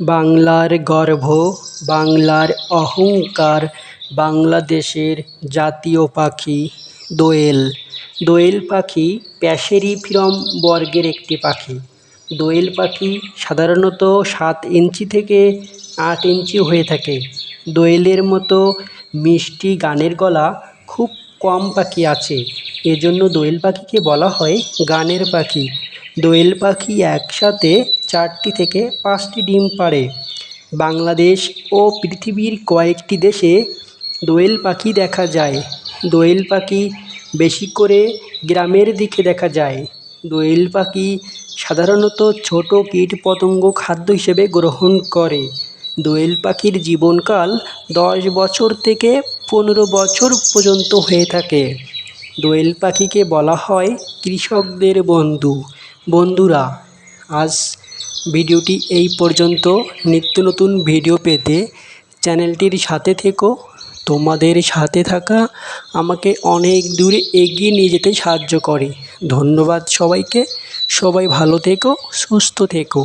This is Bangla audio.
বাংলার গর্ব, বাংলার অহংকার, বাংলাদেশের জাতীয় পাখি, দোয়েল। দোয়েল পাখি প্যাসেরিফিরম বর্গের একটি পাখি। দোয়েল পাখি সাধারণত সাত ইঞ্চি থেকে আট ইঞ্চি হয়ে থাকে। দোয়েলের মতো মিষ্টি গানের গলা খুব কম পাখি আছে। এজন্য দোয়েল পাখিকে বলা হয় গানের পাখি। দোয়েল পাখি একসাথে চারটি থেকে পাঁচটি ডিম পাড়ে। বাংলাদেশ ও পৃথিবীর কয়েকটি দেশে দোয়েল পাখি দেখা যায়। দোয়েল পাখি বেশি করে গ্রামের দিকে দেখা যায়। দোয়েল পাখি সাধারণত ছোট কীট পতঙ্গ খাদ্য হিসেবে গ্রহণ করে। দোয়েল পাখির জীবনকাল দশ বছর থেকে পনেরো বছর পর্যন্ত হয়ে থাকে। দোয়েল পাখিকে বলা হয় কৃষকদের বন্ধু। বন্ধুরা, আজ ভিডিওটি এই পর্যন্ত। নিত্য নতুন ভিডিও পেতে চ্যানেলটির সাথে থেকো। তোমাদের সাথে থাকা আমাকে অনেক দূরে এগিয়ে নিয়ে যেতে সাহায্য করে। ধন্যবাদ সবাইকে। সবাই ভালো থেকো, সুস্থ থেকো।